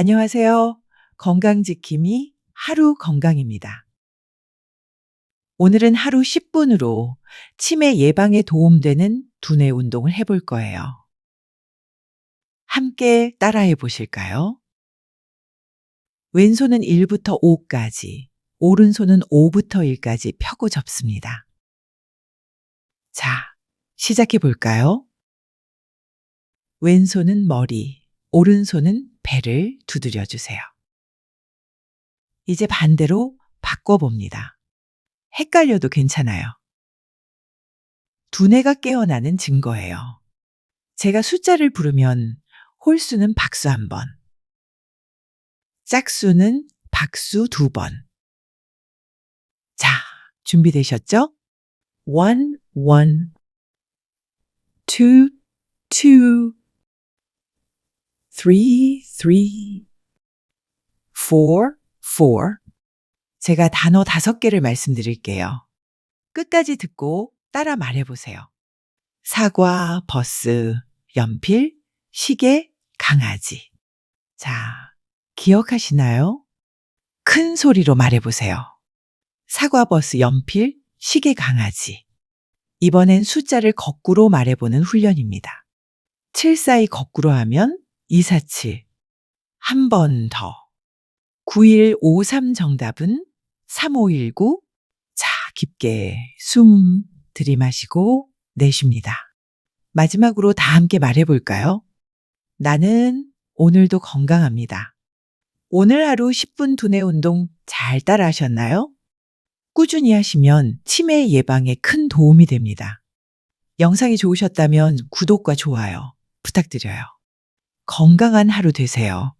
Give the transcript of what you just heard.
안녕하세요. 건강지킴이 하루 건강입니다. 오늘은 하루 10분으로 치매 예방에 도움되는 두뇌 운동을 해볼 거예요. 함께 따라해 보실까요? 왼손은 1부터 5까지, 오른손은 5부터 1까지 펴고 접습니다. 자, 시작해 볼까요? 왼손은 머리, 오른손은 배를 두드려 주세요. 이제 반대로 바꿔봅니다. 헷갈려도 괜찮아요. 두뇌가 깨어나는 증거예요. 제가 숫자를 부르면 홀수는 박수 한 번, 짝수는 박수 두 번. 자, 준비되셨죠? one, one, three, four, four. 제가 단어 다섯 개를 말씀드릴게요. 끝까지 듣고 따라 말해보세요. 사과, 버스, 연필, 시계, 강아지. 자, 기억하시나요? 큰 소리로 말해보세요. 사과, 버스, 연필, 시계, 강아지. 이번엔 숫자를 거꾸로 말해보는 훈련입니다. 74이 거꾸로 하면 247. 한 번 더. 9153 정답은 3519. 자, 깊게 숨 들이마시고 내쉽니다. 마지막으로 다 함께 말해볼까요? 나는 오늘도 건강합니다. 오늘 하루 10분 두뇌 운동 잘 따라 하셨나요? 꾸준히 하시면 치매 예방에 큰 도움이 됩니다. 영상이 좋으셨다면 구독과 좋아요 부탁드려요. 건강한 하루 되세요.